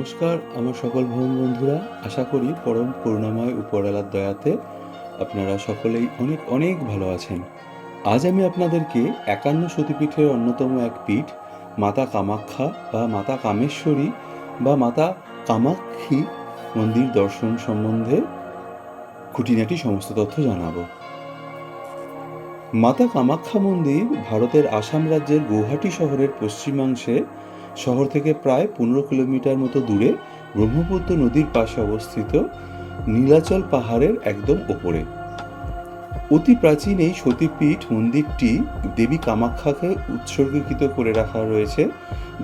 নমস্কার, আমার সকল ভ্রমণ বন্ধুরা। আশা করি পরম করুণাময় উপরালার দয়াতে আপনারা সকলেই অনেক অনেক ভালো আছেন। আজ আমি আপনাদেরকে একান্ন সতীপীঠের অন্যতম এক পীঠ, মাতা কামাখ্যা বা মাতা কামেশ্বরী বা মাতা কামাক্ষী মন্দির দর্শন সম্বন্ধে খুঁটিনাটি সমস্ত তথ্য জানাব। মাতা কামাখ্যা মন্দির ভারতের আসাম রাজ্যের গৌহাটি শহরের পশ্চিমাংশে শহর থেকে প্রায় পনেরো কিলোমিটার মতো দূরে ব্রহ্মপুত্র নদীর পাশে অবস্থিত নীলাচল পাহাড়ের একদম ওপরে। অতি প্রাচীন এই সতীপীঠ মন্দিরটি দেবী কামাখ্যাকে উৎসর্গীকৃত করে রাখা রয়েছে,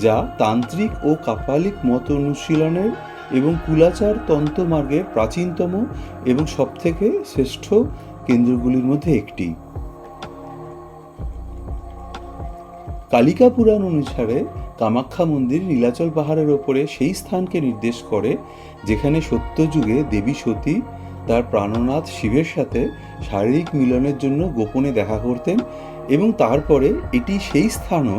যা তান্ত্রিক ও কাপালিক মত অনুশীলনের এবং কুলাচার তন্ত্রমার্গের প্রাচীনতম এবং সবথেকে শ্রেষ্ঠ কেন্দ্রগুলির মধ্যে একটি। কালিকা পুরাণ অনুসারে কামাখ্যা মন্দির নীলাচল পাহাড়ের ওপরে সেই স্থানকে নির্দেশ করে, যেখানে সত্যযুগে দেবী সতী, তার প্রাণনাথ শিবের সাথে শারীরিক মিলনের জন্য গোপনে দেখা করতেন এবং তারপরে এটি সেই স্থানও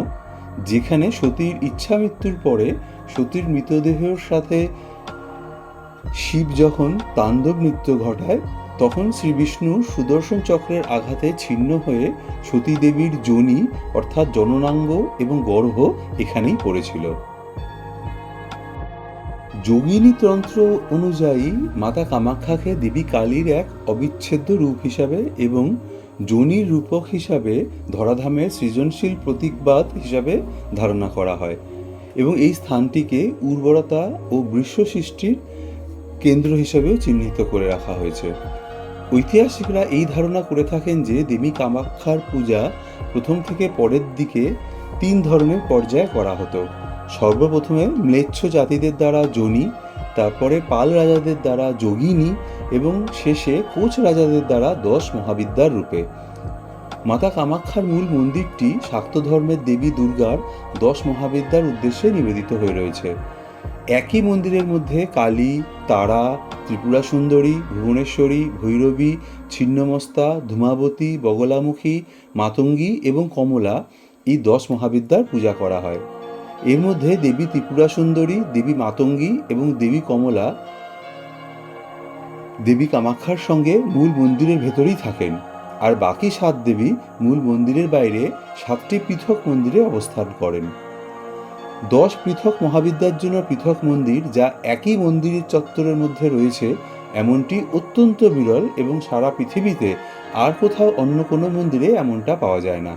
যেখানে সতীর ইচ্ছা মৃত্যুর পরে সতীর মৃতদেহের সাথে শিব যখন তাণ্ডব নৃত্য ঘটায় তখন শ্রীবিষ্ণু সুদর্শন চক্রের আঘাতে ছিন্ন হয়ে সতী দেবীর যোনি অর্থাৎ জননাঙ্গ এবং গর্ভ এখানেই পড়েছিল। যোগিনী তন্ত্র অনুযায়ী মাতা কামাখ্যাকে দেবী কালীর এক অবিচ্ছেদ্য রূপ হিসাবে এবং যোনির রূপক হিসাবে ধরাধামের সৃজনশীল প্রতীকবাদ হিসাবে ধারণা করা হয় এবং এই স্থানটিকে উর্বরতা ও বৃক্ষ সৃষ্টির কেন্দ্র হিসাবেও চিহ্নিত করে রাখা হয়েছে। ঐতিহাসিকরা এই ধারণা করে থাকেন যে দেবী কামাখ্যার পূজা প্রথম থেকে পরের দিকে তিন ধরনের পর্যায়ে করা হতো। সর্বপ্রথমে ম্লেচ্ছ জাতিদের দ্বারা জনি তারপরে পাল রাজাদের দ্বারা যোগিনী এবং শেষে কোচ রাজাদের দ্বারা দশ মহাবিদ্যার রূপে। মাতা কামাখ্যার মূল মন্দিরটি শাক্ত ধর্মের দেবী দুর্গার দশ মহাবিদ্যার উদ্দেশ্যে নিবেদিত হয়ে রয়েছে। একই মন্দিরের মধ্যে কালী, তারা, ত্রিপুরা সুন্দরী, ভুবনেশ্বরী, ভৈরবী, ছিন্নমস্তা, ধূমাবতী, বগলামুখী, মাতঙ্গী এবং কমলা এই দশ মহাবিদ্যার পূজা করা হয়। এর মধ্যে দেবী ত্রিপুরা সুন্দরী, দেবী মাতঙ্গী এবং দেবী কমলা দেবী কামাখ্যার সঙ্গে মূল মন্দিরের ভেতরেই থাকেন। আর বাকি সাত দেবী মূল মন্দিরের বাইরে সাতটি পৃথক মন্দিরে অবস্থান করেন। দশ পৃথক মহাবিদ্যার জন্য পৃথক মন্দির যা একই মন্দিরের চত্বরের মধ্যে রয়েছে, এমনটি অত্যন্ত বিরল এবং সারা পৃথিবীতে আর কোথাও অন্য কোনো মন্দিরে এমনটা পাওয়া যায় না।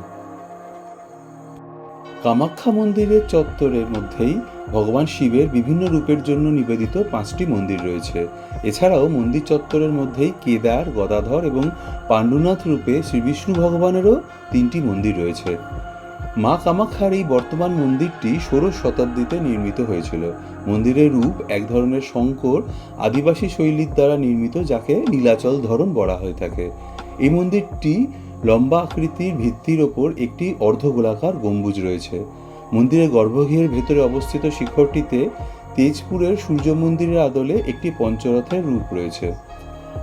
কামাখ্যা মন্দিরের চত্বরের মধ্যেই ভগবান শিবের বিভিন্ন রূপের জন্য নিবেদিত পাঁচটি মন্দির রয়েছে। এছাড়াও মন্দির চত্বরের মধ্যেই কেদার, গদাধর এবং পাণ্ডুনাথ রূপে শ্রী বিষ্ণু ভগবানেরও তিনটি মন্দির রয়েছে। মা কামাখ্যার এই বর্তমান মন্দিরটি ষোড়শ শতাব্দীতে নির্মিত হয়েছিল। মন্দিরের রূপ এক ধরনের শঙ্কর আদিবাসী শৈলীর দ্বারা নির্মিত, যাকে নীলাচল ধরন বলা হয়ে থাকে। এই মন্দিরটি লম্বা আকৃতির ভিত্তির ওপর একটি অর্ধগোলাকার গম্বুজ রয়েছে। মন্দিরের গর্ভগৃহের ভেতরে অবস্থিত শিখরটিতে তেজপুরের সূর্য মন্দিরের আদলে একটি পঞ্চরথের রূপ রয়েছে।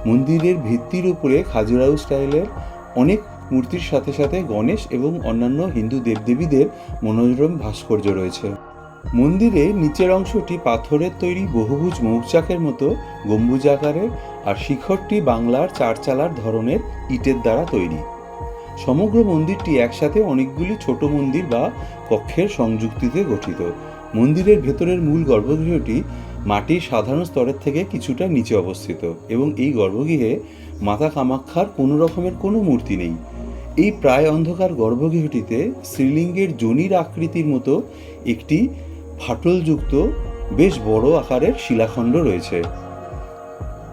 মন্দিরের ভিত্তির উপরে খাজুরাউ স্টাইলের অনেক মূর্তির সাথে সাথে গণেশ এবং অন্যান্য হিন্দু দেবদেবীদের মনোরম ভাস্কর্য রয়েছে। মন্দিরে নিচের অংশটি পাথরের তৈরি বহুভুজ মৌচাকের মতো গম্বুজ আকারের আর শিখরটি বাংলার চারচালার ধরনের ইটের দ্বারা তৈরি। সমগ্র মন্দিরটি একসাথে অনেকগুলি ছোট মন্দির বা কক্ষের সংযুক্তিতে গঠিত। মন্দিরের ভেতরের মূল গর্ভগৃহটি মাটির সাধারণ স্তরের থেকে কিছুটা নিচে অবস্থিত এবং এই গর্ভগৃহে মাতা কামাখ্যার কোনো রকমের কোনো মূর্তি নেই। এই প্রায় অন্ধকার গর্ভগৃহটিতে শ্রীলিঙ্গের জনির আকৃতির মতো একটি ফাটলযুক্ত, বেশ বড় আকারের শিলাখণ্ড রয়েছে।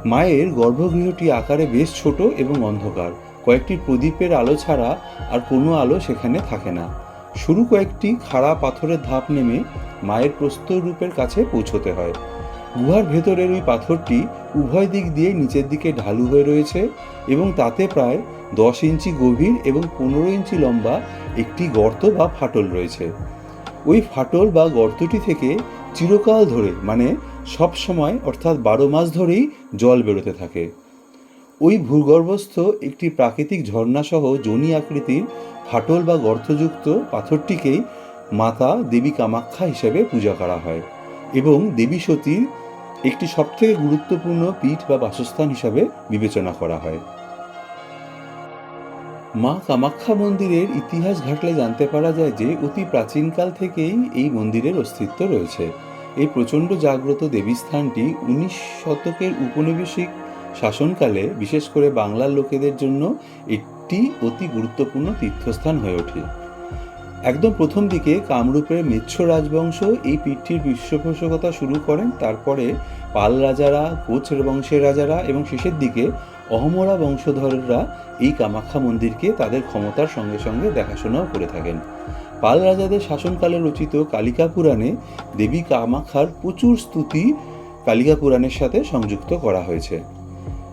মায়ের গর্ভগৃহটি আকারে বেশ ছোট এবং অন্ধকার। কয়েকটি প্রদীপের আলো ছাড়া আর কোনো আলো সেখানে থাকে না। শুরু কয়েকটি খাড়া পাথরের ধাপ নেমে মায়ের প্রস্তর রূপের কাছে পৌঁছতে হয়। গুহার ভেতরের ওই পাথরটি উভয় দিক দিয়ে নিচের দিকে ঢালু হয়ে রয়েছে এবং তাতে প্রায় দশ ইঞ্চি গভীর এবং পনেরো ইঞ্চি লম্বা একটি গর্ত বা ফাটল রয়েছে। ওই ফাটল বা গর্তটি থেকে চিরকাল ধরে মানে সব সময়, অর্থাৎ বারো মাস ধরেই জল বেরোতে থাকে। ওই ভূগর্ভস্থ একটি প্রাকৃতিক ঝর্ণাসহ জনি আকৃতির ফাটল বা গর্তযুক্ত পাথরটিকেই মাতা দেবী কামাখ্যা হিসেবে পূজা করা হয় এবং দেবী সতীর একটি সবথেকে গুরুত্বপূর্ণ পীঠ বা বাসস্থান হিসাবে বিবেচনা করা হয়। মা কামাখ্যা মন্দিরের ইতিহাস ঘাটলে জানতে পারা যায় যে অতি প্রাচীনকাল থেকেই এই মন্দিরের অস্তিত্ব রয়েছে। এই প্রচণ্ড জাগ্রত দেবীস্থানটি উনিশ শতকের উপনিবেশিক শাসনকালে, বিশেষ করে বাংলার লোকেদের জন্য একটি অতি গুরুত্বপূর্ণ তীর্থস্থান হয়ে ওঠে। একদম প্রথম দিকে কামরূপের মেচ্ছ রাজবংশ এই পীঠটির পৃষ্ঠপোষকতা শুরু করেন, তারপরে পাল রাজারা কোচের বংশের রাজারা এবং শেষের দিকে অহমরা বংশধররা এই কামাখ্যা মন্দিরকে তাদের ক্ষমতার সঙ্গে সঙ্গে দেখাশোনাও করে থাকেন। পাল রাজাদের শাসনকালে রচিত কালিকা পুরাণে দেবী কামাখ্যার প্রচুর স্তুতি কালিকা পুরাণের সাথে সংযুক্ত করা হয়েছে।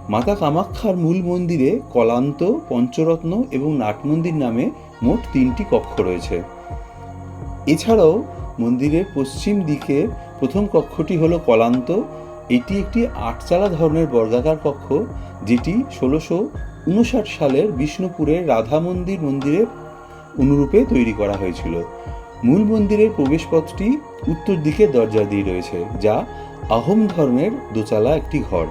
মাতা কামাখ্যার মূল মন্দিরে কলান্ত, পঞ্চরত্ন এবং নাটমন্দির নামে মোট তিনটি কক্ষ রয়েছে। এছাড়াও মন্দিরের পশ্চিম দিকের প্রথম কক্ষটি হলো কলান্ত এটি একটি আটচালা ধরনের বর্গাকার কক্ষ, যেটি ষোলোশো উনষাট সালের বিষ্ণুপুরের রাধা মন্দির মন্দিরের অনুরূপে তৈরি করা হয়েছিল। মূল মন্দিরের প্রবেশপথটি উত্তর দিকে দরজা দিয়ে রয়েছে, যা আহোম ধর্মের দোচালা একটি ঘর।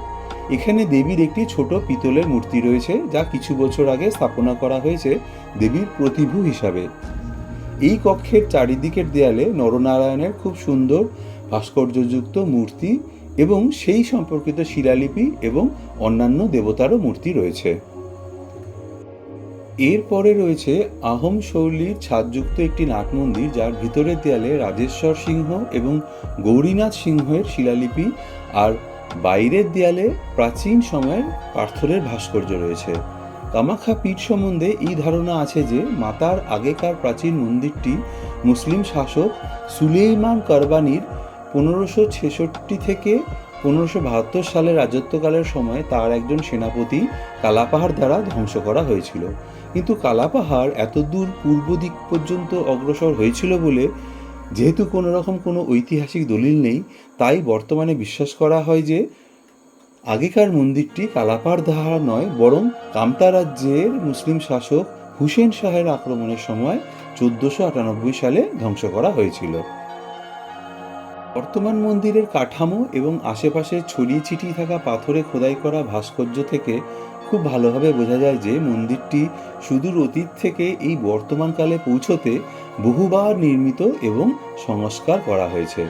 এখানে দেবীর একটি ছোট পিতলের মূর্তি রয়েছে, যা কিছু বছর আগে স্থাপনা করা হয়েছে দেবীর প্রতিভু হিসাবে। এই কক্ষের চারিদিকের দেয়ালে নরনারায়ণের খুব সুন্দর ভাস্কর্যযুক্ত মূর্তি এবং সেই সম্পর্কিত শিলালিপি এবং অন্যান্য দেবতারও মূর্তি রয়েছে। এরপরে রয়েছে আহোম শৈলীর ছাদযুক্ত একটি নাট মন্দির যার ভিতরের দেয়ালে রাজেশ্বর সিংহ এবং গৌরীনাথ সিংহের শিলালিপি আর বাইরের দেয়ালে প্রাচীন সময়ের পার্থরের ভাস্কর্য রয়েছে। কামাখ্যা পীঠ সম্বন্ধে এই ধারণা আছে যে মাতার আগেকার প্রাচীন মন্দিরটি মুসলিম শাসক সুলেইমান কারবানির পনেরোশো ছেষট্টি থেকে পনেরোশো বাহাত্তর সালের রাজত্বকালের সময় তার একজন সেনাপতি কালাপাহাড় দ্বারা ধ্বংস করা হয়েছিল। কিন্তু কালাপাহাড় এত দূর পূর্ব দিক পর্যন্ত অগ্রসর হয়েছিল বলে যেহেতু কোনো রকম কোনো ঐতিহাসিক দলিল নেই, তাই বর্তমানে বিশ্বাস করা হয় যে আগেকার মন্দিরটি কালাপাড় দ্বারা নয়, বরং কামতা রাজ্যের মুসলিম শাসক হুসেন শাহের আক্রমণের সময় চোদ্দোশো আটানব্বই সালে ধ্বংস করা হয়েছিল। বর্তমান মন্দিরের কাঠামো এবং আশেপাশে ছড়িয়ে ছিটিয়ে থাকা পাথরে খোদাই করা ভাস্কর্য থেকে খুব ভালোভাবে বোঝা যায় যে মন্দিরটি সুদূর অতীত থেকে এই বর্তমানকালে পৌঁছতে বহুবার নির্মিত এবং সংস্কার করা হয়েছে।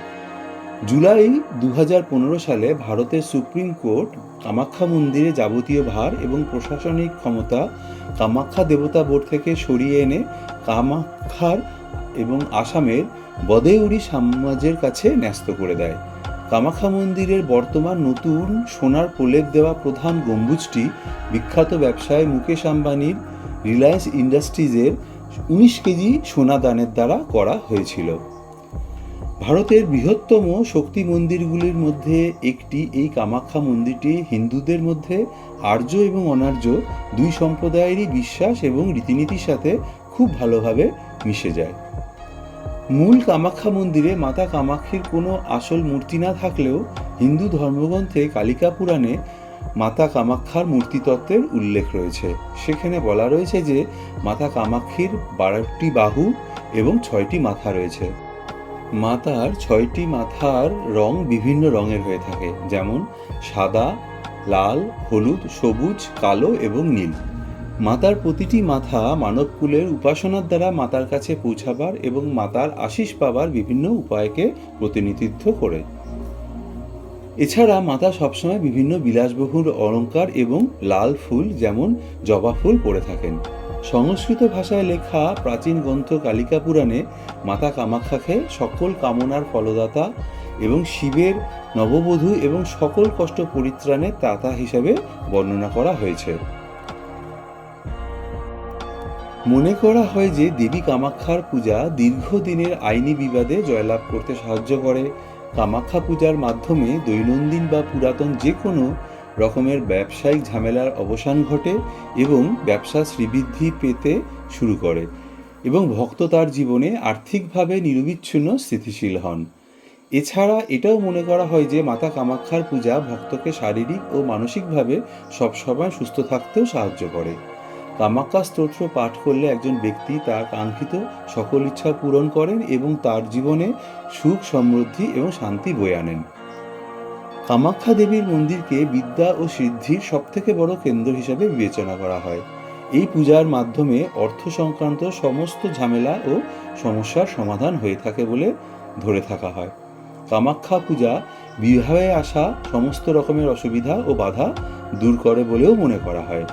জুলাই দু হাজার পনেরো সালে ভারতের সুপ্রিম কোর্ট কামাখ্যা মন্দিরে যাবতীয় ভার এবং প্রশাসনিক ক্ষমতা কামাখ্যা দেবতা বোর্ড থেকে সরিয়ে এনে কামাখ্যার এবং আসামের বদেউরি সাম্রাজ্যের কাছে ন্যস্ত করে দেয়। কামাখ্যা মন্দিরের বর্তমান নতুন সোনার প্রলেপ দেওয়া প্রধান গম্বুজটি বিখ্যাত ব্যবসায়ী মুকেশ আম্বানির রিলায়েন্স ইন্ডাস্ট্রিজের উনিশ কেজি সোনা দানের দ্বারা করা হয়েছিল। ভারতের বৃহত্তম শক্তি মন্দিরগুলির মধ্যে একটি এই কামাখ্যা মন্দিরটি হিন্দুদের মধ্যে আর্য এবং অনার্য দুই সম্প্রদায়েরই বিশ্বাস এবং রীতিনীতির সাথে খুব ভালোভাবে মিশে যায়। মূল কামাখ্যা মন্দিরে মাতা কামাক্ষীর কোনো আসল মূর্তি না থাকলেও হিন্দু ধর্মগ্রন্থে কালিকা পুরাণে মাতা কামাক্ষার মূর্তিতত্ত্বের উল্লেখ রয়েছে। সেখানে বলা রয়েছে যে, মাতা কামাক্ষীর বারোটি বাহু এবং ছয়টি মাথা রয়েছে। মাতার ছয়টি মাথার রং বিভিন্ন রঙের হয়ে থাকে, যেমন সাদা, লাল, হলুদ, সবুজ, কালো এবং নীল। মাতার প্রতিটি মাথা মানবকুলের উপাসনার দ্বারা মাতার কাছে পৌঁছাবার এবং মাতার আশিস পাবার বিভিন্ন উপায়কে প্রতিনিধিত্ব করে। এছাড়া মাতা সবসময় বিভিন্ন বিলাসবহুল অলঙ্কার এবং লাল ফুল যেমন জবা ফুল পরে থাকেন। সংস্কৃত ভাষায় লেখা প্রাচীন গ্রন্থ কালিকা পুরাণে মাতা কামাখ্যাকে সকল কামনার ফলদাতা এবং শিবের নববধূ এবং সকল কষ্ট পরিত্রাণের তাতা হিসাবে বর্ণনা করা হয়েছে। মনে করা হয় যে দেবী কামাখ্যার পূজা দীর্ঘদিনের আইনি বিবাদে জয়লাভ করতে সাহায্য করে। কামাখ্যা পূজার মাধ্যমে দৈনন্দিন বা পুরাতন যে কোনো রকমের ব্যবসায়িক ঝামেলার অবসান ঘটে এবং ব্যবসা শ্রীবৃদ্ধি পেতে শুরু করে এবং ভক্ত তার জীবনে আর্থিকভাবে নিরবিচ্ছিন্ন স্থিতিশীল হন। এছাড়া এটাও মনে করা হয় যে মাতা কামাখ্যার পূজা ভক্তকে শারীরিক ও মানসিকভাবে সবসময় সুস্থ থাকতেও সাহায্য করে। কামাক্কা স্তোত্র পাঠ করলে একজন ব্যক্তি তার কাঙ্ক্ষিত সকল ইচ্ছা পূরণ করেন এবং তার জীবনে সুখ, সমৃদ্ধি এবং শান্তি বয়ে আনেন। কামাখ্যা দেবীর মন্দিরকে বিদ্যা ও সিদ্ধির সবথেকে বড় কেন্দ্র হিসাবে বিবেচনা করা হয়। এই পূজার মাধ্যমে অর্থ সংক্রান্ত সমস্ত ঝামেলা ও সমস্যার সমাধান হয়ে থাকে বলে ধরে থাকা হয়। কামাখ্যা পূজা বিবাহে আসা সমস্ত রকমের অসুবিধা ও বাধা দূর করে বলেও মনে করা হয়।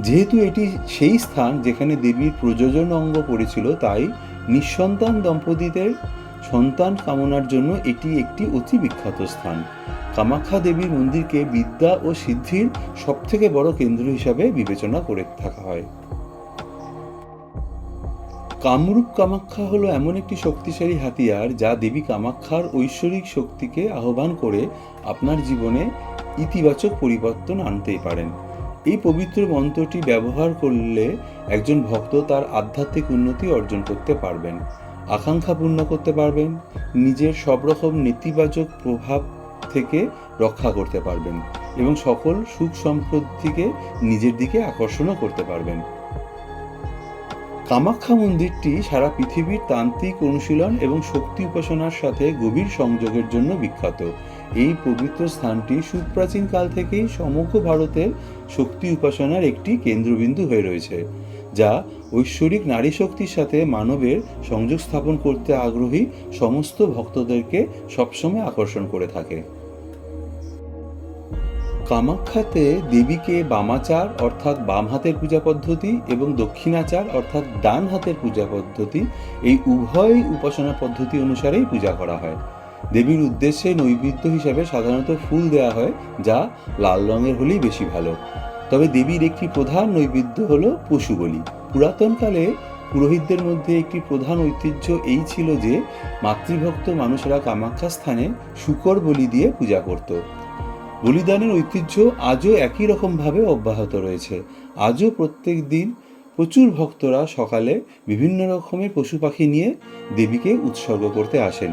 যেহেতু এটি সেই স্থান যেখানে দেবীর প্রযোজন অঙ্গ পড়েছিল, তাই নিঃসন্তান দম্পতিদের সন্তান কামনার জন্য এটি একটি অতি বিখ্যাত স্থান। কামাখ্যা দেবীর মন্দিরকে বিদ্যা ও সিদ্ধির সবথেকে বড় কেন্দ্র হিসাবে বিবেচনা করে থাকা হয়। কামরূপ কামাখ্যা হলো এমন একটি শক্তিশালী হাতিয়ার যা দেবী কামাখ্যার ঐশ্বরিক শক্তিকে আহ্বান করে আপনার জীবনে ইতিবাচক পরিবর্তন আনতেই পারেন। এই পবিত্র মন্ত্রটি ব্যবহার করলে একজন ভক্ত তার আধ্যাত্মিক উন্নতি অর্জন করতে পারবেন, আকাঙ্ক্ষা পূর্ণ করতে পারবেন, নিজের সব রকম নেতিবাচক প্রভাব থেকে রক্ষা করতে পারবেন এবং সকল সুখ সমৃদ্ধিকে নিজের দিকে আকর্ষণও করতে পারবেন। কামাখ্যা মন্দিরটি সারা পৃথিবীর তান্ত্রিক অনুশীলন এবং শক্তি উপাসনার সাথে গভীর সংযোগের জন্য বিখ্যাত। এই পবিত্র স্থানটি সুপ্রাচীন কাল থেকেই সমগ্র ভারতের শক্তি উপাসনার একটি কেন্দ্রবিন্দু হয়ে রয়েছে, যা ঐশ্বরিক নারী শক্তির সাথে মানবের সংযোগ স্থাপন করতে আগ্রহী সমস্ত ভক্তদেরকে সবসময় আকর্ষণ করে থাকে। কামাখ্যাতে দেবীকে বামাচার অর্থাৎ বাম হাতের পূজা পদ্ধতি এবং দক্ষিণাচার অর্থাৎ ডান হাতের পূজা পদ্ধতি এই উভয় উপাসনা পদ্ধতি অনুসারেই পূজা করা হয়। দেবীর উদ্দেশ্যে নৈবেদ্য হিসাবে সাধারণত ফুল দেওয়া হয়, যা লাল রঙের হলেই বেশি ভালো। তবে দেবীর একটি প্রধান নৈবেদ্য হলো পশু বলি। পুরাতনকালে পুরোহিতদের মধ্যে একটি প্রধান ঐতিহ্য এই ছিল যে, মাতৃভক্ত মানুষেরা কামাখ্যা স্থানে শুকর বলি দিয়ে পূজা করত। বলিদানের ঐতিহ্য আজও একই রকমভাবে অব্যাহত রয়েছে। আজও প্রত্যেক দিন প্রচুর ভক্তরা সকালে বিভিন্ন রকমের পশু পাখি নিয়ে দেবীকে উৎসর্গ করতে আসেন।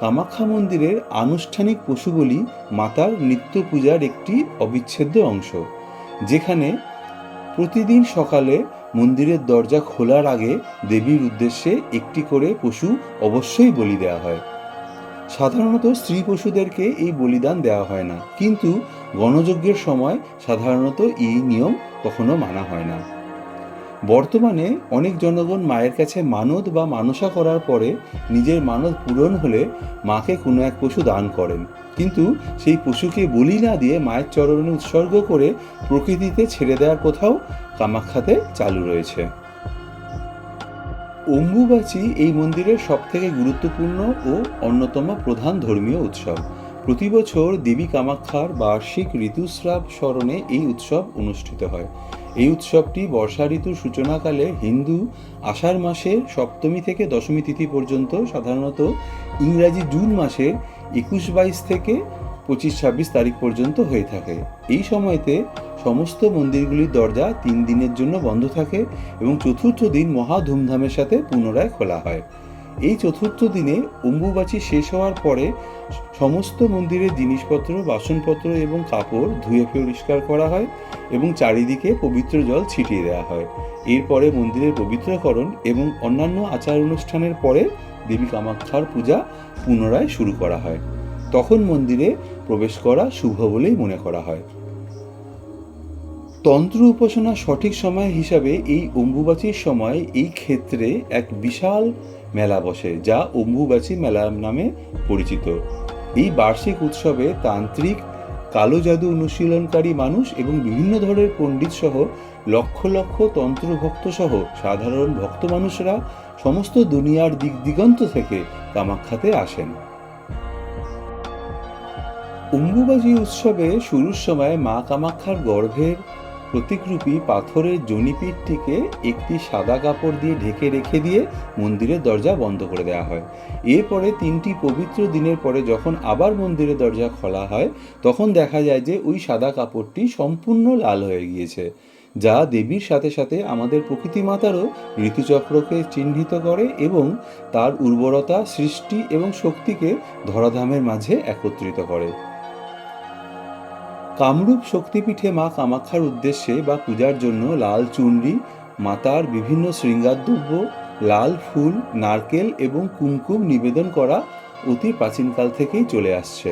কামাখ্যা মন্দিরের আনুষ্ঠানিক পশু বলি মাতার নিত্য পূজার একটি অবিচ্ছেদ্য অংশ, যেখানে প্রতিদিন সকালে মন্দিরের দরজা খোলার আগে দেবীর উদ্দেশ্যে একটি করে পশু অবশ্যই বলি দেওয়া হয়। সাধারণত স্ত্রী পশুদেরকে এই বলিদান দেওয়া হয় না, কিন্তু গণযজ্ঞের সময় সাধারণত এই নিয়ম কখনো মানা হয় না। বর্তমানে অনেক জনগণ মায়ের কাছে মানত বা মানসা করার পরে নিজের মানত পূরণ হলে মাকে কোনো এক পশু দান করেন। কিন্তু সেই পশুকে বলি না দিয়ে মায়ের চরণে উৎসর্গ করে প্রকৃতিতে ছেড়ে দেওয়ার কোথাও কামাখ্যাতে চালু রয়েছে। অম্বুবাচী এই মন্দিরের সবথেকে গুরুত্বপূর্ণ ও অন্যতম প্রধান ধর্মীয় উৎসব। প্রতি বছর দেবী কামাখ্যার বার্ষিক ঋতুস্রাব স্মরণে এই উৎসব অনুষ্ঠিত হয়। এই উৎসবটি বর্ষা ঋতুর সূচনাকালে হিন্দু আষাঢ় মাসের সপ্তমী থেকে দশমী তিথি পর্যন্ত সাধারণত ইংরাজি জুন মাসের একুশ বাইশ থেকে পঁচিশ ছাব্বিশ তারিখ পর্যন্ত হয়ে থাকে। এই সময়তে সমস্ত মন্দিরগুলির দরজা তিন দিনের জন্য বন্ধ থাকে এবং চতুর্থ দিন মহা ধুমধামের সাথে পুনরায় খোলা হয়। এই চতুর্থ দিনে অম্বুবাচী শেষ হওয়ার পরে সমস্ত মন্দিরের জিনিসপত্র, বাসনপত্র এবং কাপড় ধুয়ে পরিষ্কার করা হয় এবং চারিদিকে পবিত্র জল ছিটিয়ে দেওয়া হয়। এরপরে মন্দিরের পবিত্রকরণ এবং অন্যান্য আচার অনুষ্ঠানের পরে দেবী কামাখ্যার পূজা পুনরায় শুরু করা হয়। তখন মন্দিরে প্রবেশ করা শুভ বলেই মনে করা হয়। তন্ত্র উপাসনা সঠিক সময় হিসাবে এই অম্বুবাচীর সময় এই ক্ষেত্রে এক বিশাল মেলা বসে, যা অম্বুবাচী মেলা নামে পরিচিত। এই বার্ষিক উৎসবে তান্ত্রিক, কালো জাদু অনুশীলনকারী মানুষ এবং বিভিন্ন ধরনের পণ্ডিত সহ লক্ষ লক্ষ তন্ত্রভক্ত সহ সাধারণ ভক্ত মানুষরা সমস্ত দুনিয়ার দিক দিগন্ত থেকে কামাখ্যাতে আসেন। অম্বুবাচী উৎসবে শুরুর সময় মা কামাখ্যার গর্ভের প্রতীকরূপী পাথরের জনিপীঠটিকে একটি সাদা কাপড় দিয়ে ঢেকে রেখে দিয়ে মন্দিরের দরজা বন্ধ করে দেওয়া হয়। এরপরে তিনটি পবিত্র দিনের পরে যখন আবার মন্দিরের দরজা খোলা হয়, তখন দেখা যায় যে ওই সাদা কাপড়টি সম্পূর্ণ লাল হয়ে গিয়েছে, যা দেবীর সাথে সাথে আমাদের প্রকৃতি মাতারও ঋতুচক্রকে চিহ্নিত করে এবং তার উর্বরতা, সৃষ্টি এবং শক্তিকে ধরাধামের মাঝে একত্রিত করে। কামরূপ শক্তিপীঠে মা কামাখ্যার উদ্দেশ্যে বা পূজার জন্য লাল চুনরি, মাতার বিভিন্ন শৃঙ্গারদ্রব্য লাল ফুল, নারকেল এবং কুমকুম নিবেদন করা অতি প্রাচীনকাল থেকেই চলে আসছে।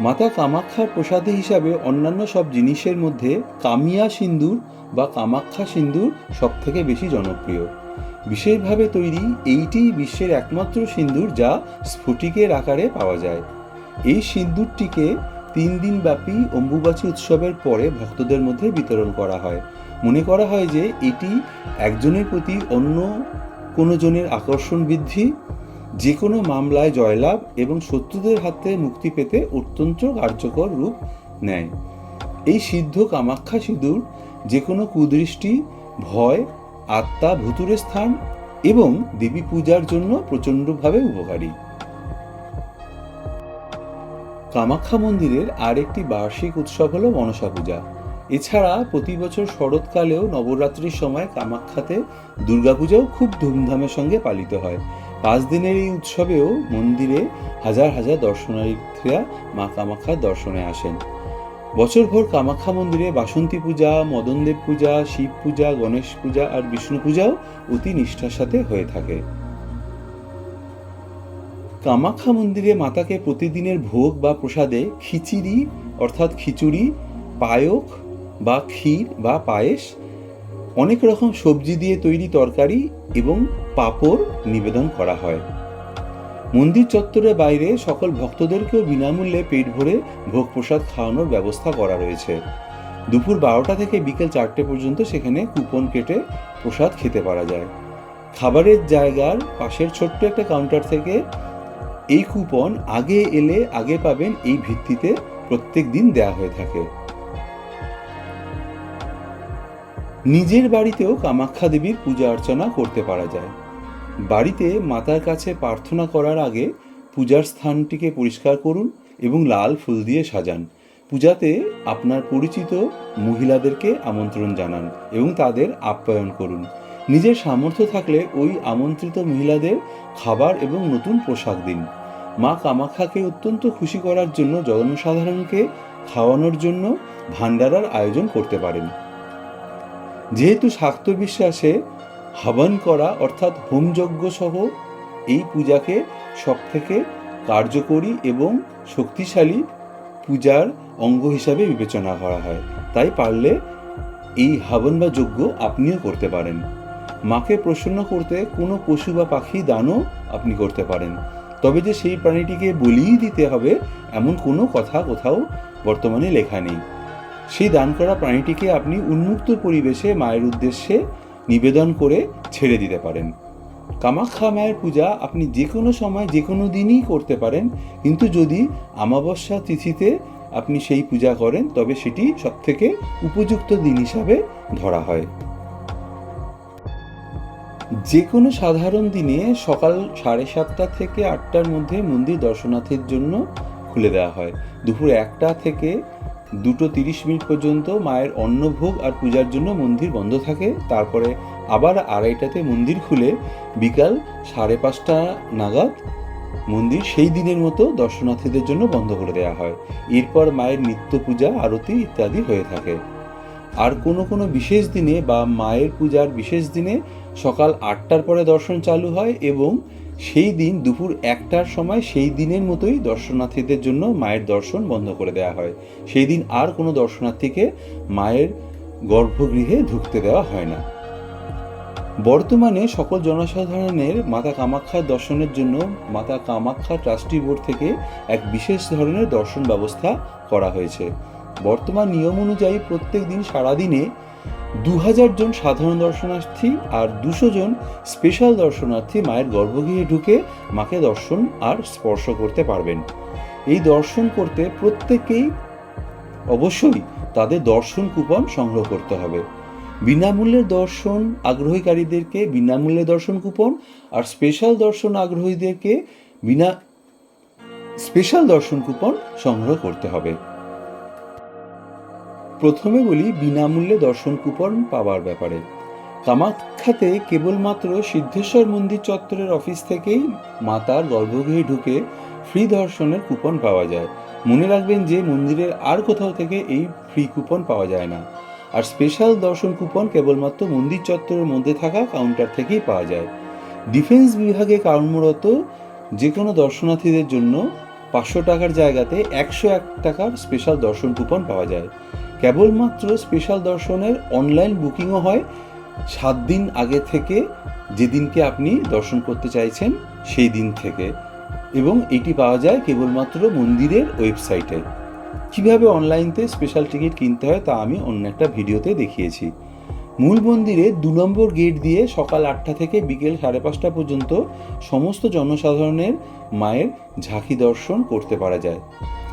মাতা কামাখ্যার প্রসাদী হিসাবে অন্যান্য সব জিনিসের মধ্যে কামিয়া সিন্দুর বা কামাখ্যা সিন্দুর সব থেকে বেশি জনপ্রিয়। বিশেষভাবে তৈরি এইটি বিশ্বের একমাত্র সিন্দুর যা স্ফটিকের আকারে পাওয়া যায়। এই সিন্দুরটিকে তিন দিন ব্যাপী অম্বুবাচী উৎসবের পরে ভক্তদের মধ্যে বিতরণ করা হয়। মনে করা হয় যে এটি একজনের প্রতি অন্য কোনো জনের আকর্ষণ বৃদ্ধি যে কোনো মামলায় জয়লাভ এবং শত্রুদের হাতে মুক্তি পেতে অত্যন্ত কার্যকর রূপ নেয়। এই সিদ্ধ কামাখ্যা সিঁদুর যে কোনো কুদৃষ্টি, ভয়, আত্মা ভুতুরের স্থান এবং দেবী পূজার জন্য প্রচণ্ডভাবে উপকারী। কামাখ্যা মন্দিরের আরেকটি বার্ষিক উৎসব হলো মনসা পূজা। এছাড়া প্রতি বছর শরৎকালেও নবরাত্রির সময় কামাখ্যাতে দুর্গাপূজাও খুব ধুমধামের সঙ্গে পালিত হয়। পাঁচ দিনের এই উৎসবেও মন্দিরে হাজার হাজার দর্শনার্থীরা মা কামাখ্যার দর্শনে আসেন। বছরভর কামাখ্যা মন্দিরে বাসন্তী পূজা, মদনদেব পূজা, শিব পূজা, গণেশ পূজা আর বিষ্ণু পূজাও অতি নিষ্ঠার সাথে হয়ে থাকে। কামাখ্যা মন্দিরে মাতাকে প্রতিদিনের ভোগ বা প্রসাদে খিচিড়ি, অর্থাৎ খিচুড়ি পায়ক বা ক্ষীর বা পায়েস, অনেক রকম সবজি দিয়ে তৈরি তরকারি এবং পাঁপড় নিবেদন করা হয়। মন্দির চত্বরের বাইরে সকল ভক্তদেরকেও বিনামূল্যে পেট ভরে ভোগ প্রসাদ খাওয়ানোর ব্যবস্থা করা রয়েছে। দুপুর বারোটা থেকে বিকেল চারটে পর্যন্ত সেখানে কুপন কেটে প্রসাদ খেতে পারা যায়। খাবারের জায়গার পাশের ছোট্ট একটা কাউন্টার থেকে এই কুপন আগে এলে আগে পাবেন এই ভিত্তিতে প্রত্যেক দিন দেয়া হয়ে থাকে। নিজের বাড়িতেও কামাখ্যা দেবীর পূজা অর্চনা করতে পারা যায়। বাড়িতে মাতার কাছে প্রার্থনা করার আগে পূজার স্থানটিকে পরিষ্কার করুন এবং লাল ফুল দিয়ে সাজান। পূজাতে আপনার পরিচিত মহিলাদেরকে আমন্ত্রণ জানান এবং তাদের আপ্যায়ন করুন। নিজের সামর্থ্য থাকলে ওই আমন্ত্রিত মহিলাদের খাবার এবং নতুন পোশাক দিন। মা কামাখ্যাকে অত্যন্ত খুশি করার জন্য জনসাধারণকে খাওয়ানোর জন্য ভান্ডারার আয়োজন করতে পারেন। যেহেতু শাক্ত বিশ্বাসে হাবন করা অর্থাৎ হোমযজ্ঞ সহ এই পূজাকে সবথেকে কার্যকরী এবং শক্তিশালী পূজার অঙ্গ হিসাবে বিবেচনা করা হয়, তাই পারলে এই হাবন বা যজ্ঞ আপনিও করতে পারেন। মাকে প্রসন্ন করতে কোনো পশু বা পাখি দানও আপনি করতে পারেন। তবে যে সেই প্রাণীটিকে বলিই দিতে হবে, এমন কোনো কথা কোথাও বর্তমানে লেখা নেই। সেই দান করা প্রাণীটিকে আপনি উন্মুক্ত পরিবেশে মায়ের উদ্দেশ্যে নিবেদন করে ছেড়ে দিতে পারেন। কামাখ্যা মায়ের পূজা আপনি যে কোনো সময়, যে কোনো দিনই করতে পারেন, কিন্তু যদি আমাবস্যা তিথিতে আপনি সেই পূজা করেন, তবে সেটি সবথেকে উপযুক্ত দিন হিসাবে ধরা হয়। যে কোনো সাধারণ দিনে সকাল সাড়ে সাতটা থেকে আটটার মধ্যে মন্দির দর্শনার্থীর জন্য খুলে দেওয়া হয়। দুপুর একটা থেকে দুটো তিরিশ মিনিট পর্যন্ত মায়ের অন্নভোগ আর পূজার জন্য মন্দির বন্ধ থাকে। তারপরে আবার আড়াইটাতে মন্দির খুলে বিকাল সাড়ে পাঁচটা নাগাদ মন্দির সেই দিনের মতো দর্শনার্থীদের জন্য বন্ধ করে দেওয়া হয়। এরপর মায়ের নিত্য পূজা, আরতি ইত্যাদি হয়ে থাকে। আর কোনো কোনো বিশেষ দিনে বা মায়ের পূজার বিশেষ দিনে সকাল আটটার পরে দর্শন চালু হয় এবং সেই দিন দুপুর একটার সময় সেই দিনের মতোই দর্শনার্থীদের জন্য মায়ের দর্শন বন্ধ করে দেওয়া হয়। সেই দিন আর কোনো দর্শনার্থীকে মায়ের গর্ভগৃহে ঢুকতে দেওয়া হয় না। বর্তমানে সকল জনসাধারণের মাতা কামাখ্যার দর্শনের জন্য মাতা কামাখ্যা ট্রাস্টি বোর্ড থেকে এক বিশেষ ধরনের দর্শন ব্যবস্থা করা হয়েছে। বর্তমান নিয়ম অনুযায়ী প্রত্যেক দিন সারাদিনে দু হাজার জন সাধারণ দর্শনার্থী আর দুশো জন স্পেশাল দর্শনার্থী মায়ের গর্ভগৃহে ঢুকে মাকে দর্শন আর স্পর্শ করতে পারবেন। এই দর্শন করতে প্রত্যেকেই অবশ্যই তাদের দর্শন কুপন সংগ্রহ করতে হবে। বিনামূল্যে দর্শন আগ্রহীকারীদেরকে বিনামূল্যে দর্শন কুপন আর স্পেশাল দর্শন আগ্রহীদেরকে বিনা স্পেশাল দর্শন কুপন সংগ্রহ করতে হবে। প্রথমে বলি বিনামূল্যে দর্শন কুপন পাওয়ার ব্যাপারে। কামাখ্যাতে কেবলমাত্র সিদ্ধেশ্বর মন্দির চত্বরের অফিস থেকেই মাতার গর্ভগৃহে ঢুকে ফ্রি দর্শনের কুপন পাওয়া যায়। মনে রাখবেন যে মন্দিরের আর কোথাও থেকে এই ফ্রি কুপন পাওয়া যায় না। আর স্পেশাল দর্শন কুপন কেবলমাত্র মন্দির চত্বরের মধ্যে থাকা কাউন্টার থেকেই পাওয়া যায়। ডিফেন্স বিভাগে কর্মরত যে কোনো দর্শনার্থীদের জন্য পাঁচশো টাকার জায়গাতে একশো এক টাকার স্পেশাল দর্শন কুপন পাওয়া যায়। কেবলমাত্র স্পেশাল দর্শনের অনলাইন বুকিংও হয়। সাত দিন আগে থেকে যেদিনকে আপনি দর্শন করতে চাইছেন, সেই দিন থেকে। এবং এটি পাওয়া যায় কেবলমাত্র মন্দিরের ওয়েবসাইটে কীভাবে অনলাইনতে স্পেশাল টিকিট কিনতে হয় তা আমি অন্য একটা ভিডিওতে দেখিয়েছি। মূল মন্দিরে দু নম্বর গেট দিয়ে সকাল আটটা থেকে বিকেল সাড়ে পাঁচটা পর্যন্ত সমস্ত জনসাধারণের মায়ের ঝাঁকি দর্শন করতে পারা যায়।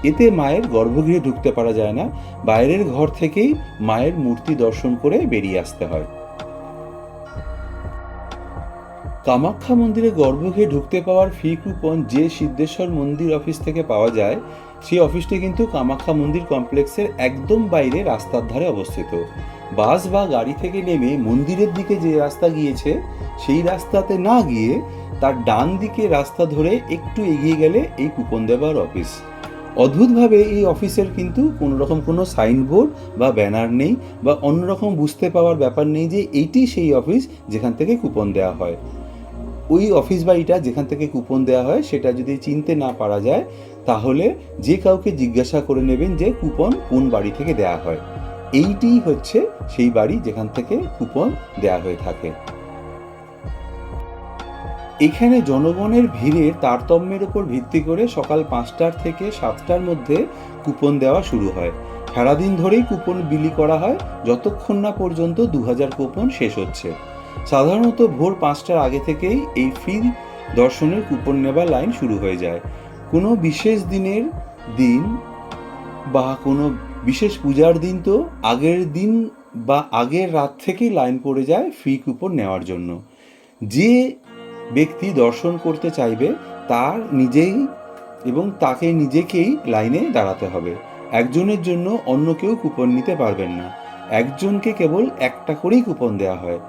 এতে মায়ের গর্ভগৃহে ঢুকতে পারা যায় না। বাইরের ঘর থেকেই মায়ের মূর্তি দর্শন করে বেরিয়ে আসতে হয়। কামাখ্যা মন্দিরে গর্ভগৃহে ঢুকতে পাওয়ার ফি কুপন যে সিদ্ধেশ্বর মন্দির অফিস থেকে পাওয়া যায়, সেই অফিসটি কিন্তু কামাখ্যা মন্দির কমপ্লেক্সের একদম বাইরে রাস্তার ধারে অবস্থিত। বাস বা গাড়ি থেকে নেমে মন্দিরের দিকে যে রাস্তা গিয়েছে, সেই রাস্তাতে না গিয়ে তার ডান দিকে রাস্তা ধরে একটু এগিয়ে গেলে এই কুপন দেবার অফিস। অদ্ভুতভাবে এই অফিসের কিন্তু কোনো রকম কোনো সাইনবোর্ড বা ব্যানার নেই বা অন্যরকম বুঝতে পাওয়ার ব্যাপার নেই যে এইটি সেই অফিস যেখান থেকে কুপন দেওয়া হয়। ওই অফিস বাড়িটা যেখান থেকে কুপন দেওয়া হয় সেটা যদি চিনতে না পারা যায়, তাহলে যে কাউকে জিজ্ঞাসা করে নেবেন যে কুপন কোন বাড়ি থেকে দেওয়া হয়। এইটি হচ্ছে সেই বাড়ি যেখান থেকে কুপন দেওয়া হয়ে থাকে। এখানে জনগণের ভিড়ের তারতম্যের উপর ভিত্তি করে সকাল পাঁচটার থেকে সাতটার মধ্যে কুপন দেওয়া শুরু হয়। সারাদিন ধরেই কুপন বিলি করা হয়, যতক্ষণ না পর্যন্ত দু হাজার কুপন শেষ হচ্ছে। সাধারণত ভোর পাঁচটার আগে থেকেই এই ফ্রি দর্শনের কুপন নেবার লাইন শুরু হয়ে যায়। কোনো বিশেষ দিনের দিন বা কোনো বিশেষ পূজার দিন তো আগের দিন বা আগের রাত থেকেই লাইন পড়ে যায় ফ্রি কুপন নেওয়ার জন্য। যে ব্যক্তি দর্শন করতে চাইবে, তার নিজেই এবং তাকে নিজেকেই লাইনে দাঁড়াতে হবে। একজনের জন্য অন্য কেউ কুপন নিতে পারবেন না। একজনকে কেবল একটা করেই কুপন দেওয়া হয়।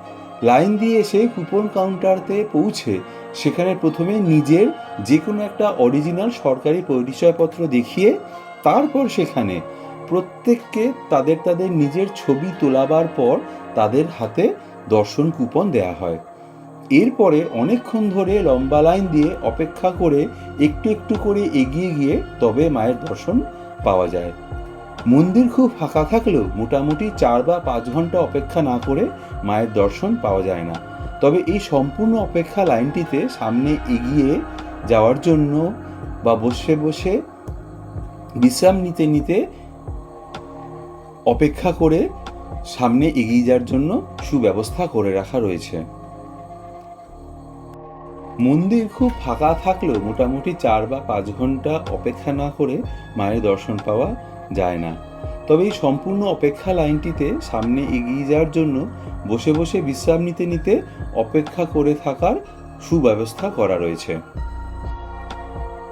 লাইন দিয়ে এসে কুপন কাউন্টারতে পৌঁছে সেখানে প্রথমে নিজের যে কোনো একটা অরিজিনাল সরকারি পরিচয়পত্র দেখিয়ে তারপর সেখানে প্রত্যেককে তাদের তাদের নিজের ছবি তোলাবার পর তাদের হাতে দর্শন কুপন দেয়া হয়। এরপরে অনেকক্ষণ ধরে লম্বা লাইন দিয়ে অপেক্ষা করে একটু একটু করে এগিয়ে গিয়ে তবে মায়ের দর্শন পাওয়া যায়। মন্দির খুব ফাঁকা থাকলেও মোটামুটি চার বা পাঁচ ঘণ্টা অপেক্ষা না করে মায়ের দর্শন পাওয়া যায় না। তবে এই সম্পূর্ণ অপেক্ষা লাইনটিতে সামনে এগিয়ে যাওয়ার জন্য বা বসে বসে বিশ্রাম নিতে নিতে অপেক্ষা করে সামনে এগিয়ে যাওয়ার জন্য সুব্যবস্থা করে রাখা রয়েছে। মন্দির খুব ফাঁকা থাকলেও মোটামুটি চার বা পাঁচ ঘণ্টা অপেক্ষা না করে মায়ের দর্শন পাওয়া যায় না। তবে এই সম্পূর্ণ অপেক্ষা লাইনটিতে সামনে এগিয়ে যাওয়ার জন্য বসে বসে বিশ্রাম নিতে নিতে অপেক্ষা করে থাকার সুব্যবস্থা করা রয়েছে।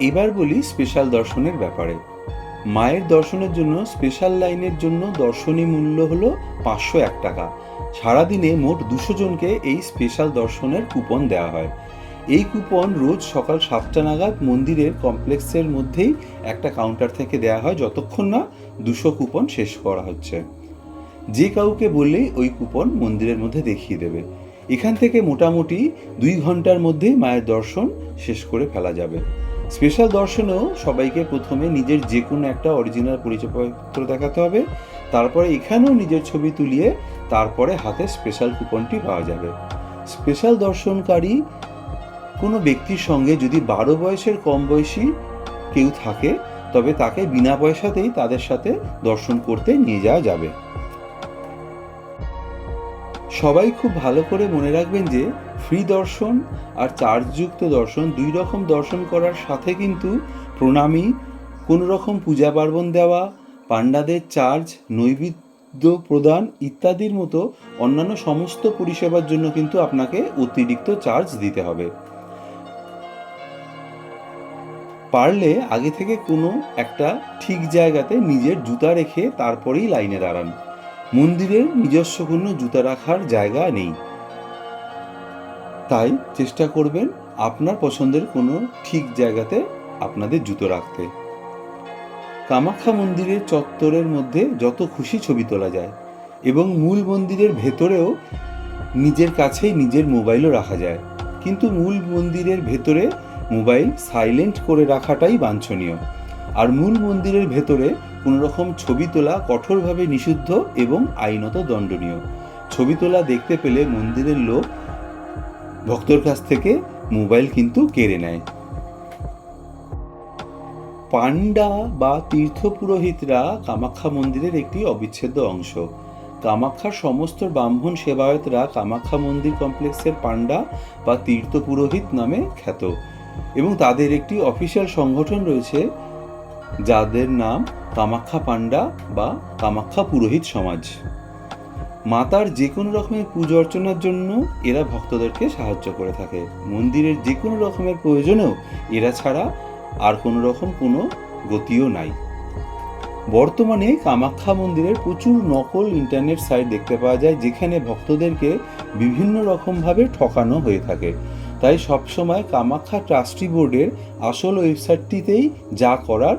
এবার বলি স্পেশাল দর্শনের ব্যাপারে। মায়ের দর্শনের জন্য স্পেশাল লাইনের জন্য দর্শনী মূল্য হলো পাঁচশো এক টাকা। সারাদিনে মোট দুশো জনকে এই স্পেশাল দর্শনের কুপন দেওয়া হয়। এই কুপন রোজ সকাল সাতটা নাগাদ মন্দিরের কমপ্লেক্সের মধ্যেই একটা কাউন্টার থেকে দেওয়া হয়, যতক্ষণ না দুশো কুপন শেষ করা হচ্ছে। যে কাউকে বললেই ওই কুপন মন্দিরের মধ্যে দেখিয়ে দেবে। এখান থেকে মোটামুটি দুই ঘণ্টার মধ্যেই মায়ের দর্শন শেষ করে ফেলা যাবে। স্পেশাল দর্শনেও সবাইকে প্রথমে নিজের যে কোনো একটা অরিজিনাল পরিচয়পত্র দেখাতে হবে, তারপরে এখানেও নিজের ছবি তুলিয়ে তারপরে হাতে স্পেশাল কুপনটি পাওয়া যাবে। স্পেশাল দর্শনকারী কোনো ব্যক্তির সঙ্গে যদি বারো বয়সের কম বয়সী কেউ থাকে, তবে তাকে বিনা পয়সাতেই তাদের সাথে দর্শন করতে নিয়ে যাওয়া যাবে। সবাই খুব ভালো করে মনে রাখবেন যে, ফ্রি দর্শন আর চার্জযুক্ত দর্শন দুই রকম দর্শন করার সাথে কিন্তু প্রণামী, কোনো রকম পূজা পার্বণ দেওয়া, পাণ্ডাদের চার্জ, নৈবেদ্য প্রদান ইত্যাদির মতো অন্যান্য সমস্ত পরিষেবার জন্য কিন্তু আপনাকে অতিরিক্ত চার্জ দিতে হবে। পারলে আগে থেকে কোনো একটা ঠিক জায়গাতে নিজের জুতা রেখে তারপরেই লাইনে দাঁড়ান। মন্দিরের নিজস্ব কোনো জুতা রাখার জায়গা নেই। তাই চেষ্টা করবেন আপনার পছন্দের কোনো ঠিক জায়গাতে আপনাদের জুতো রাখতে। কামাখ্যা মন্দিরের চত্বরের মধ্যে যত খুশি ছবি তোলা যায় এবং মূল মন্দিরের ভেতরেও নিজের কাছেই নিজের মোবাইলও রাখা যায়। কিন্তু মূল মন্দিরের ভেতরে মোবাইল সাইলেন্ট করে রাখাটাই বাঞ্ছনীয়। আর মূল মন্দিরের ভেতরে কোনোরকম ছবি তোলা কঠোরভাবে নিষিদ্ধ এবং আইনত দণ্ডনীয়। ছবি তোলা দেখতে পেলে মন্দিরের লোক ভক্তর কাছ থেকে মোবাইল কিন্তু কেড়ে নেয়। পান্ডা বা তীর্থ পুরোহিতরা কামাখ্যা মন্দিরের একটি অবিচ্ছেদ্য অংশ। কামাখ্যার সমস্ত ব্রাহ্মণ সেবায়তরা কামাখ্যা মন্দির কমপ্লেক্সের পান্ডা বা তীর্থ পুরোহিত নামে খ্যাত। এবং তাদের একটি অফিসিয়াল সংগঠন রয়েছে, যাদের নাম কামাখ্যা পান্ডা বা কামাখ্যা পুরোহিত সমাজ। মাতার যে কোনো রকমের পুজো অর্চনার জন্য এরা ভক্তদেরকে সাহায্য করে থাকে। মন্দিরের যে কোনো রকমের প্রয়োজনেও এরা ছাড়া আর কোনো রকম কোনো গতিও নাই। বর্তমানে কামাখ্যা মন্দিরের প্রচুর নকল ইন্টারনেট সাইট দেখতে পাওয়া যায়, যেখানে ভক্তদেরকে বিভিন্ন রকমভাবে ঠকানো হয়ে থাকে। তাই সবসময় কামাখ্যা ট্রাস্টি বোর্ডের আসল ওয়েবসাইটটিতেই যা করার,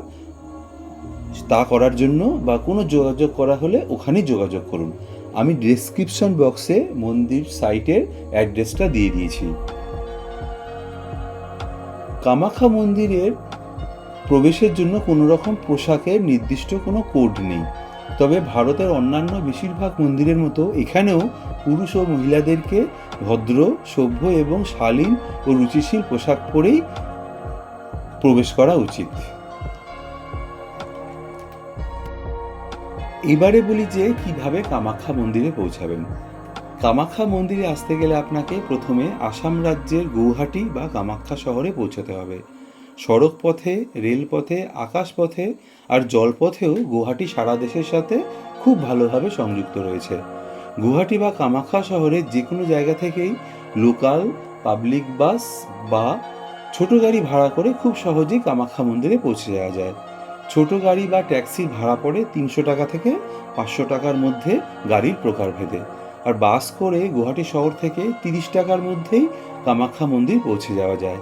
তা করার জন্য বা কোনো যোগাযোগ করা হলে ওখানেই যোগাযোগ করুন। আমি ডেসক্রিপশন বক্সে মন্দির সাইটের অ্যাড্রেসটা দিয়ে দিয়েছি। কামাখ্যা মন্দিরের প্রবেশের জন্য কোনো রকম পোশাকের নির্দিষ্ট কোনো কোড নেই। তবে ভারতের অন্যান্য বেশিরভাগ মন্দিরের মতো এখানেও পুরুষ ও মহিলাদেরকে ভদ্র, সভ্য এবং শালীন ও রুচিশীল পোশাক পরেই প্রবেশ করা উচিত। এবারে বলি যে কীভাবে কামাখ্যা মন্দিরে পৌঁছাবেন। কামাখ্যা মন্দিরে আসতে গেলে আপনাকে প্রথমে আসাম রাজ্যের গৌহাটি বা কামাখ্যা শহরে পৌঁছাতে হবে। সড়ক পথে রেলপথে, আকাশপথে আর জলপথেও গুয়াহাটি সারা দেশের সাথে খুব ভালোভাবে সংযুক্ত রয়েছে। গুয়াহাটি বা কামাখ্যা শহরের যে কোনো জায়গা থেকেই লোকাল, পাবলিক বাস বা ছোট গাড়ি ভাড়া করে খুব সহজেই কামাখ্যা মন্দিরে পৌঁছে যাওয়া যায়। ছোট গাড়ি বা ট্যাক্সির ভাড়া পড়ে তিনশো টাকা থেকে পাঁচশো টাকার মধ্যে গাড়ির প্রকারভেদে। আর বাস করে গুয়াহাটি শহর থেকে তিরিশ টাকার মধ্যেই কামাখ্যা মন্দির পৌঁছে যাওয়া যায়।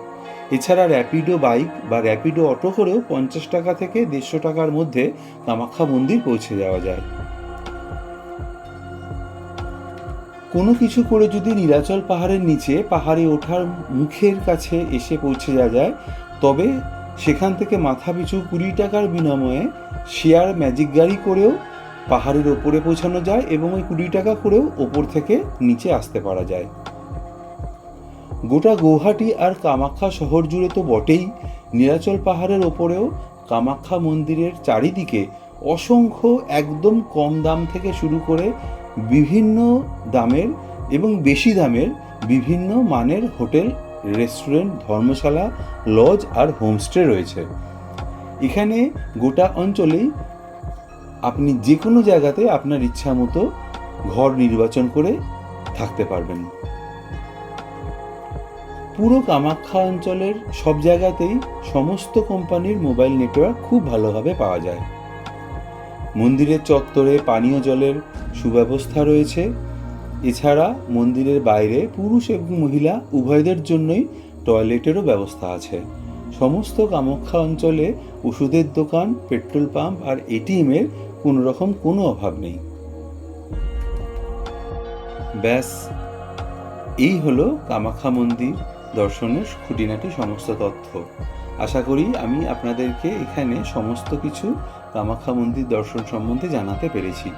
এছাড়া র্যাপিডো বাইক বা র্যাপিডো অটো করেও পঞ্চাশ টাকা থেকে দেড়শো টাকার মধ্যে কামাখ্যা মন্দির পৌঁছে যাওয়া যায়। কোনো কিছু করে যদি নীলাচল পাহাড়ের নিচে পাহাড়ে ওঠার মুখের কাছে এসে পৌঁছে যাওয়া যায়, তবে সেখান থেকে মাথা পিছু কুড়ি টাকার বিনিময়ে শেয়ার ম্যাজিক গাড়ি করেও পাহাড়ের ওপরে পৌঁছানো যায় এবং ওই কুড়ি টাকা করেও ওপর থেকে নিচে আসতে পারা যায়। গোটা গৌহাটি আর কামাখ্যা শহর জুড়ে তো বটেই। নীলাচল পাহাড়ের ওপরেও কামাখ্যা মন্দিরের চারিদিকে অসংখ্য একদম কম দাম থেকে শুরু করে বিভিন্ন দামের এবং বেশি দামের বিভিন্ন মানের হোটেল, রেস্টুরেন্ট, ধর্মশালা, লজ আর হোমস্টে রয়েছে। এখানে গোটা অঞ্চলেই আপনি যে কোনো জায়গাতে আপনার ইচ্ছা মতো ঘর নির্বাচন করে থাকতে পারবেন। পুরো কামাখ্যা অঞ্চলের সব জায়গাতেই সমস্ত কোম্পানির মোবাইল নেটওয়ার্ক খুব ভালোভাবে পাওয়া যায়। মন্দিরের চত্বরে পানীয় জলের সুব্যবস্থা রয়েছে। এছাড়া মন্দিরের বাইরে পুরুষ এবং মহিলা উভয়দের জন্যই টয়লেটেরও ব্যবস্থা আছে। সমস্ত কামাখ্যা অঞ্চলে ওষুধের দোকান, পেট্রোল পাম্প আর এটিএমের কোনো রকম কোনো অভাব নেই। ব্যাস, এই হলো কামাখ্যা মন্দির। দর্শনের খুঁটিনাটি সমস্ত তথ্য। আশা করি আমি আপনাদেরকে এখানে সমস্ত কিছু কামাখ্যা মন্দির দর্শন সম্বন্ধে জানাতে পেরেছি।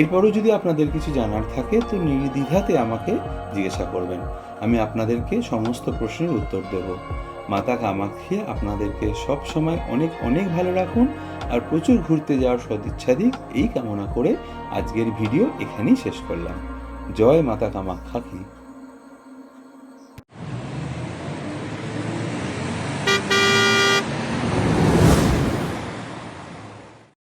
এরপরও যদি আপনাদের কিছু জানার থাকে, তো নির্দ্বিধাতে আমাকে জিজ্ঞাসা করবেন। আমি আপনাদেরকে সমস্ত প্রশ্নের উত্তর দেব। মাতা কামাক্ষী, আপনাদেরকে সব সময় অনেক অনেক ভালো রাখুন আর প্রচুর ঘুরতে যাওয়ার সদিচ্ছা দিক এই কামনা করে আজকের ভিডিও এখানেই শেষ করলাম। জয় মাতা কামাখ্যা কি